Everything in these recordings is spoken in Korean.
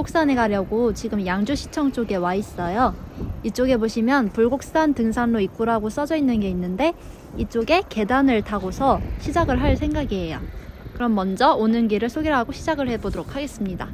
불곡산에 가려고 지금 양주시청 쪽에 와 있어요. 이쪽에 보시면 불곡산 등산로 입구라고 써져 있는 게 있는데 이쪽에 계단을 타고서 시작을 할 생각이에요. 그럼 먼저 오는 길을 소개를 하고 시작을 해보도록 하겠습니다.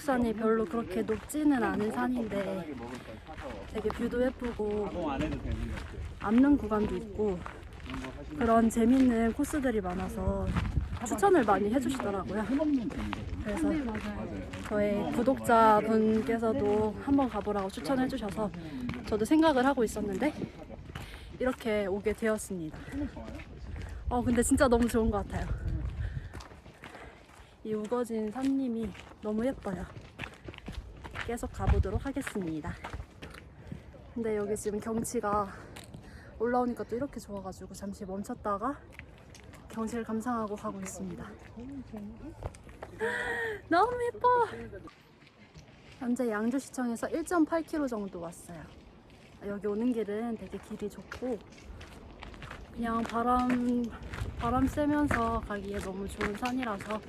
불곡산이 별로 그렇게 높지는 않은 산인데 되게 뷰도 예쁘고. 앉는 구간도 있고 그런 재밌는 코스들이 많아서 추천을 많이 해주시더라고요. 그래서 저의 구독자분께서도 한번 가보라고 추천해 주셔서 저도 생각을 하고 있었는데 이렇게 오게 되었습니다. 어 근데 진짜 너무 좋은 것 같아요. 이 우거진 산림이 너무 예뻐요. 계속 가보도록 하겠습니다. 근데 여기 지금 경치가 올라오니까 또 이렇게 좋아가지고 잠시 멈췄다가 경치를 감상하고 가고 있습니다. 너무 예뻐! 현재 양주시청에서 1.8km 정도 왔어요. 여기 오는 길은 되게 길이 좋고 그냥 바람 바람 쐬면서 가기에 너무 좋은 산이라서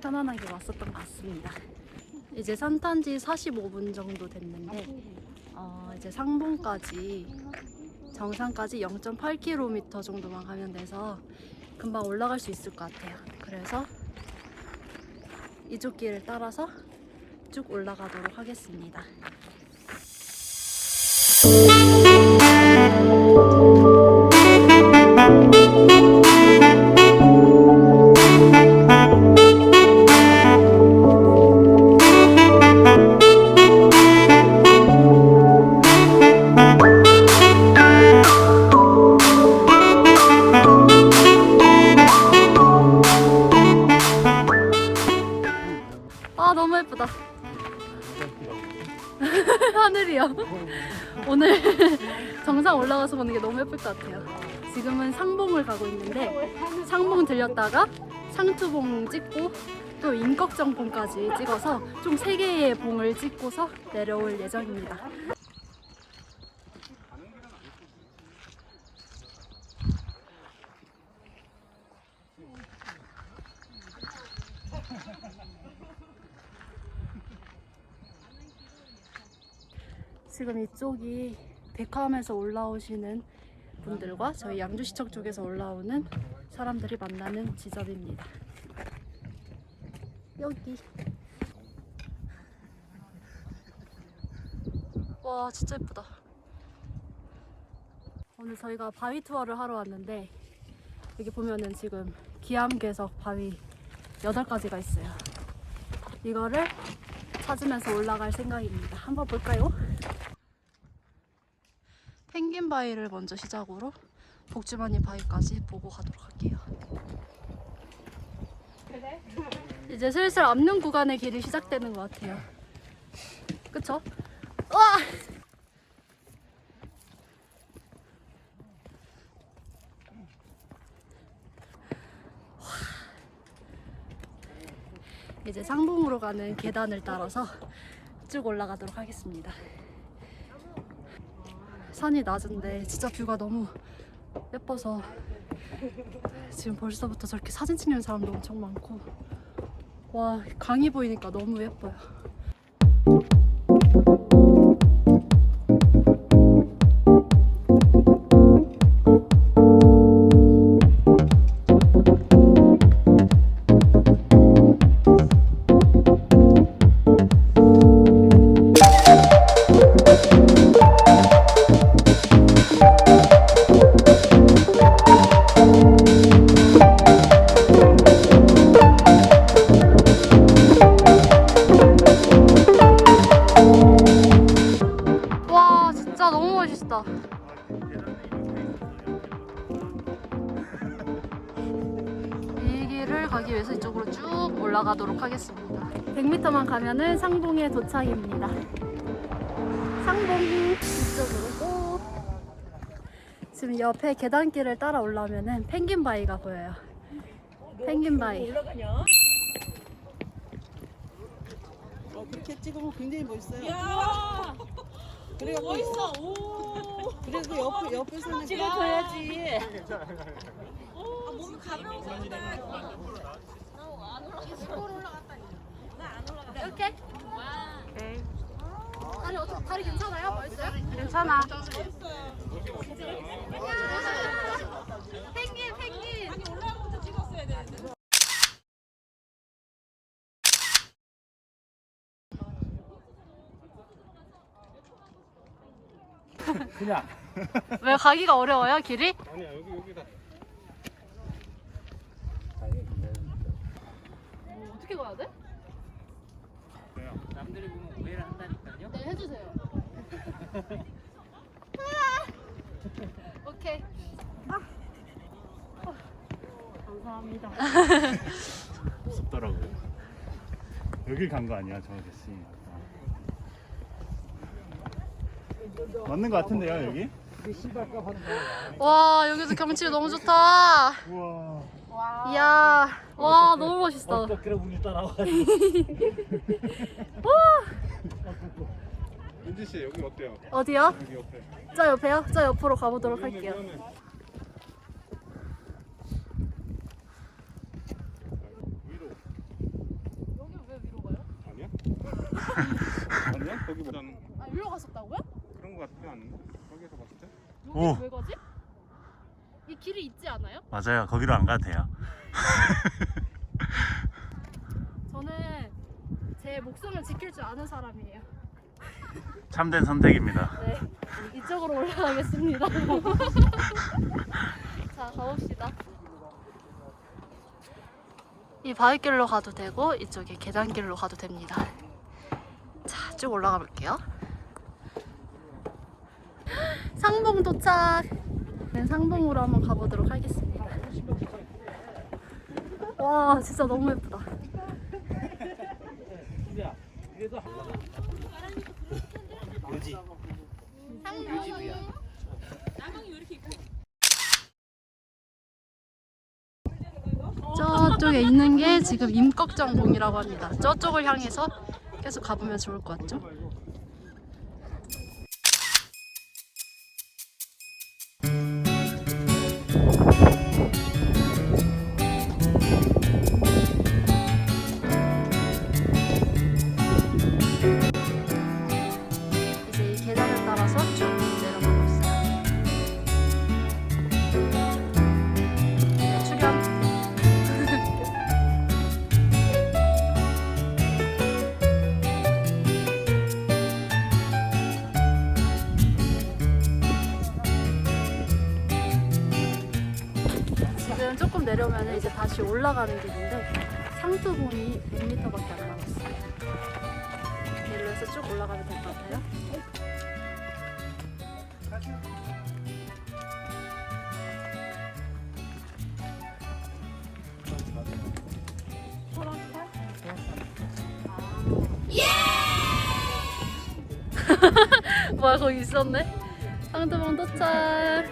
편안하게 왔었던 것 같습니다. 이제 산탄 지 45분 정도 됐는데 어, 이제 상봉까지 정상까지 0.8km 정도만 가면 돼서 금방 올라갈 수 있을 것 같아요. 그래서 이쪽 길을 따라서 쭉 올라가도록 하겠습니다. 또 인걱정봉까지 찍어서 총 3개의 봉을 찍고서 내려올 예정입니다. 지금 이쪽이 백화함에서 올라오시는 분들과 저희 양주시청 쪽에서 올라오는 사람들이 만나는 지점입니다. 여기. 와, 진짜 예쁘다. 오늘 저희가 바위 투어를 하러 왔는데 여기 보면은 지금 기암괴석 바위 8가지가 있어요. 이거를 찾으면서 올라갈 생각입니다. 한번 볼까요? 펭귄 바위를 먼저 시작으로 복주머니 바위까지 보고 가도록 할게요. 이제 슬슬 없는 구간의 길이 시작되는 것 같아요. 그쵸? 와! 이제 상봉으로 가는 계단을 따라서 쭉 올라가도록 하겠습니다. 산이 낮은데 진짜 뷰가 너무 예뻐서 지금 벌써부터 저렇게 사진 찍는 사람도 엄청 많고 와 강이 보이니까 너무 예뻐요. 올라가도록 하겠습니다. 100m만 가면은 상봉에 도착입니다. 상봉 이쪽으로 꼭. 지금 옆에 계단길을 따라 올라오면은 펭귄 바위가 보여요. 펭귄 바위. 어, 그렇게 찍으면 굉장히 멋있어요. 야, 그래갖고 멋있어. 오. 그래도 옆 옆에서는 찍어줘야지. 아, 몸이 것 같다. 이렇게? 다리 어떻게 다리 괜찮아요? 멋있어요? 괜찮아. 펭귄 펭귄. 아니 올라가부터 찍었어야 되는데. 그냥 왜 가기가 어려워요 길이? 아니야 여기 여기다 어떻게 가야 돼? 남들이 보면 오해를 한다니까요 네 해주세요. 오케이. 감사합니다. 무섭더라고 여길 간 거 아니야 저 아저씨 아. 맞는 거 같은데요 여기? 와 여기서 경치 너무 좋다. 우와 이야 와 너무 멋있어. 어떻게 우리 따라와가지고 윤지 씨 여기 어때요? 어디요? 여기 옆에 저 옆에요? 저 옆으로 가보도록 할게요. 위로 여기 왜 위로 가요? 아니야? 아니야? 거기보다는 아 위로 갔었다고요? 그런 거 같지 않는데? 여기서 봤을 때? 여기 오. 왜 가지? 이 길이 있지 않아요? 맞아요. 거기로 안 가도 돼요. 저는 제 목숨을 지킬 줄 아는 사람이에요. 참된 선택입니다. 네, 이쪽으로 올라가겠습니다. 자, 가봅시다. 이 바위길로 가도 되고 이쪽에 계단길로 가도 됩니다. 자, 쭉 올라가 볼게요. 상봉 도착. 네, 상봉으로 한번 가보도록 하겠습니다. 와, 진짜 너무 예쁘다. 유지 저쪽에 있는 게 지금 임꺽정봉이라고 합니다. 저쪽을 향해서 계속 가보면 좋을 것 같죠? 올라가는 길인데 상투봉이 100m밖에 안 남았어요. 일로 해서 쭉 올라가면 될 것 같아요. 뭐야 거기 있었네? 상투봉 도착.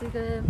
这个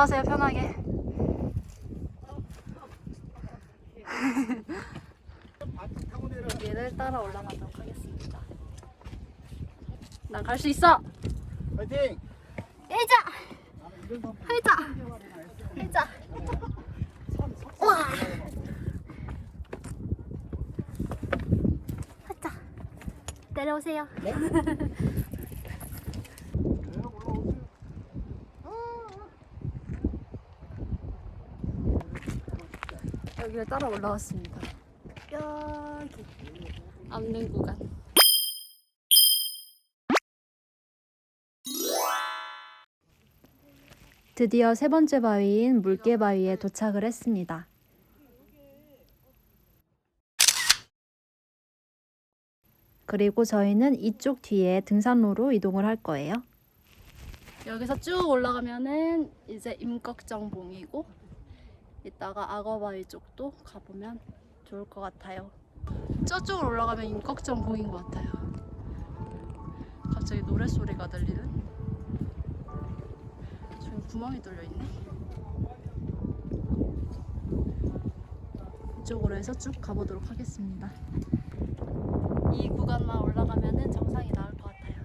올라가세요 편하게. 여기를 따라 올라가도록 하겠습니다. 난 갈 수 있어. 파이팅! 일자. 일자. 일자. 와. 하자. 내려오세요. 여기를 따라 올라왔습니다. 여기 암릉 구간. 드디어 세 번째 바위인 물개 바위에 도착을 했습니다. 그리고 저희는 이쪽 뒤에 등산로로 이동을 할 거예요. 여기서 쭉 올라가면은 이제 임꺽정봉이고 이따가 악어바위 쪽도 가보면 좋을 것 같아요. 저쪽으로 올라가면 임꺽정봉인 것 같아요. 갑자기 노랫소리가 들리는? 저기 구멍이 뚫려 있네. 이쪽으로 해서 쭉 가보도록 하겠습니다. 이 구간만 올라가면은 정상이 나올 것 같아요.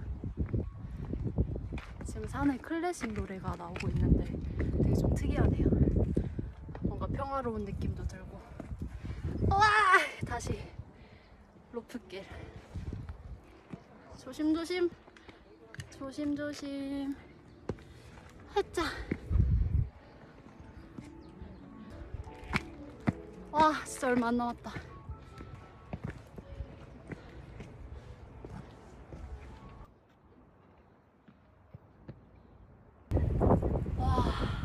지금 산에 클래식 노래가 나오고 있는데 되게 좀 특이하네요. 평화로운 느낌도 들고. 와 다시 로프길. 조심 조심 조심 조심. 하자. 와 진짜 얼마 안 남았다. 와.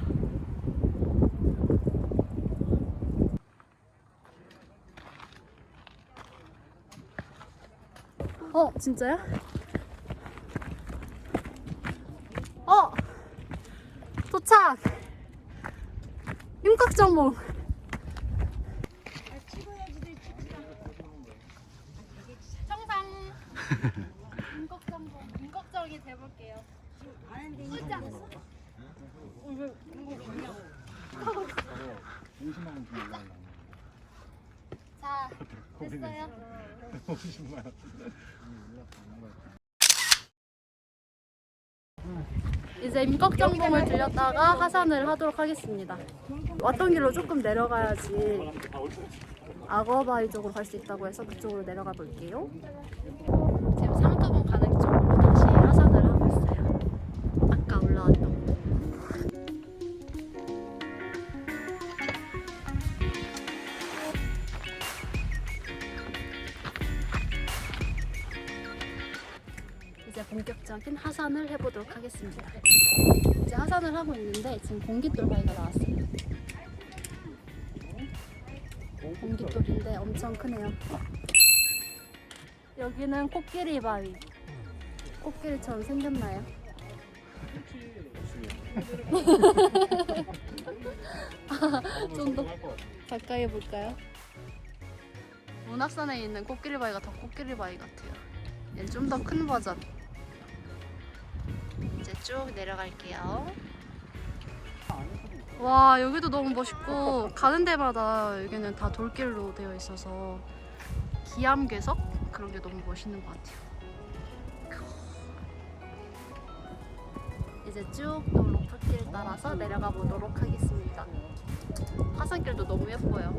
어 진짜야? 어 도착. 임꺽정봉. 정상. 임꺽정봉. 임꺽정이 돼볼게요. 으쌰. 자, 됐어요. 이제 임꺽정봉을 들렸다가 하산을 하도록 하겠습니다. 왔던 길로 조금 내려가야지 악어바위 쪽으로 갈 수 있다고 해서 그쪽으로 내려가 볼게요. 지금 하산을 해보도록 하겠습니다. 이제 하산을 하고 있는데 지금 공깃돌 바위가 나왔어요. 공깃돌인데 엄청 크네요. 여기는 코끼리 바위. 코끼리처럼 생겼나요? 좀 더 가까이 볼까요? 문학산에 있는 코끼리 바위가 더 코끼리 바위 같아요. 얘는 좀 더 큰 버전. 쭉 내려갈게요. 와 여기도 너무 멋있고 가는 데마다 여기는 다 돌길로 되어 있어서 기암괴석 그런 게 너무 멋있는 것 같아요. 이제 쭉또 로프길 따라서 내려가 보도록 하겠습니다. 화산길도 너무 예뻐요.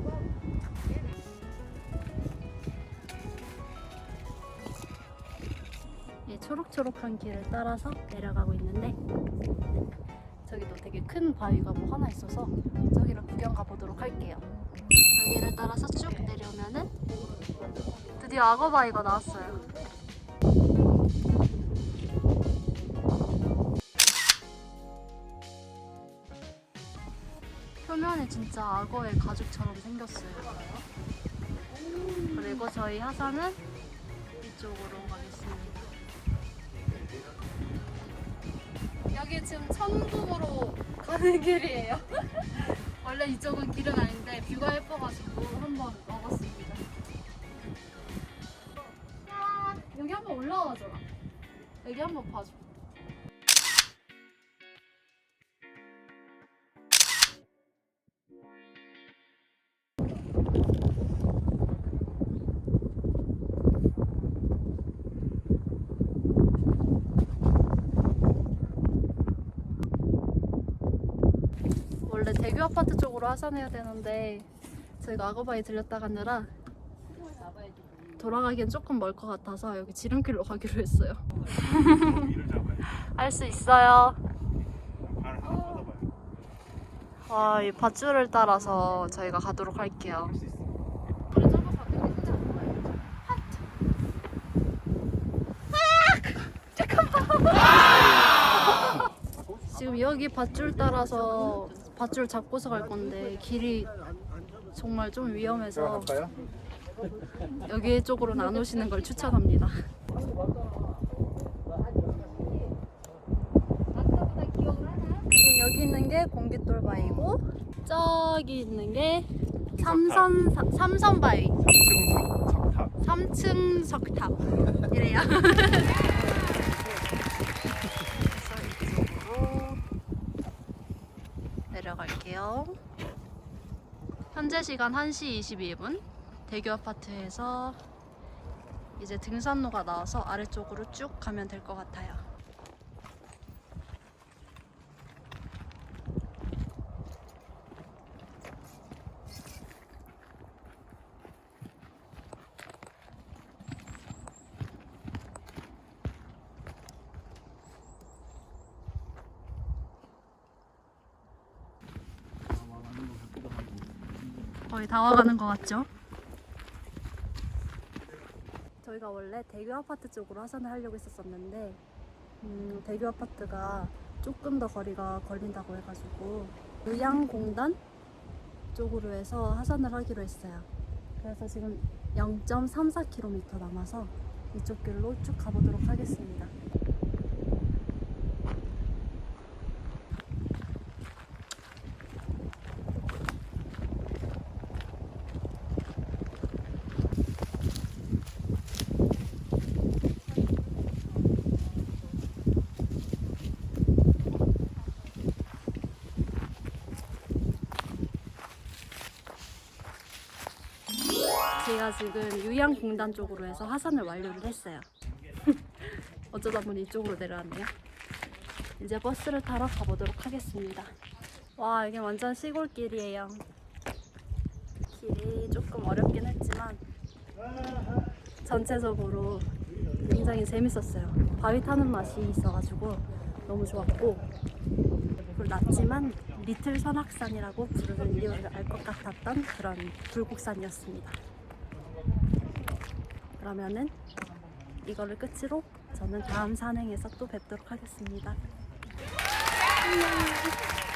초록초록한 길을 따라서 내려가고 있는데 저기도 되게 큰 바위가 뭐 하나 있어서 저기를 구경 가보도록 할게요. 여기를 따라서 쭉 내려오면은 드디어 악어 바위가 나왔어요. 표면이 진짜 악어의 가죽처럼 생겼어요. 그리고 저희 하산은 이쪽으로 가겠습니다. 여기 지금 천국으로 가는 길이에요. 원래 이쪽은 길은 아닌데 뷰가 예뻐가지고 한번 와봤습니다. 야, 여기 한번 올라와줘라. 여기 한번 봐줘. 아파트 쪽으로 하산해야 되는데 저희가 아고바이 들렸다 가느라 돌아가기엔 조금 멀 것 같아서 여기 지름길로 가기로 했어요. 할수 있어요. 와, 이 밧줄을 따라서 저희가 가도록 할게요. 지금 여기 밧줄 따라서 밧줄 잡고서 갈 건데 길이 정말 좀 위험해서 여기 쪽으로는 안 오시는 걸 추천합니다. 지금 여기 있는 게 공깃돌바위고 저기 있는 게 삼선 삼선바위 3층 석, 석탑. 3층 석탑 이래요. 그래서 이쪽으로 내려갈게요. 현재 시간 1시 22분. 대교 아파트에서 이제 등산로가 나와서 아래쪽으로 쭉 가면 될 것 같아요. 거의 다 와가는 것 같죠? 저희가 원래 대교 아파트 쪽으로 하산을 하려고 했었었는데 음, 대교 아파트가 조금 더 거리가 걸린다고 해가지고 의양공단 쪽으로 해서 하산을 하기로 했어요. 그래서 지금 0.34km 남아서 이쪽 길로 쭉 가보도록 하겠습니다. 지금 유양공단 쪽으로 해서 하산을 완료를 했어요. 어쩌다 보니 이쪽으로 내려왔네요. 이제 버스를 타러 가보도록 하겠습니다. 와, 이게 완전 시골길이에요. 길이 조금 어렵긴 했지만 전체적으로 굉장히 재밌었어요. 바위 타는 맛이 있어가지고 너무 좋았고 그리고 낮지만 리틀 선악산이라고 부르는 이유를 알 것 같았던 그런 불국산이었습니다. 그러면은 이거를 끝으로 저는 다음 산행에서 또 뵙도록 하겠습니다. 안녕.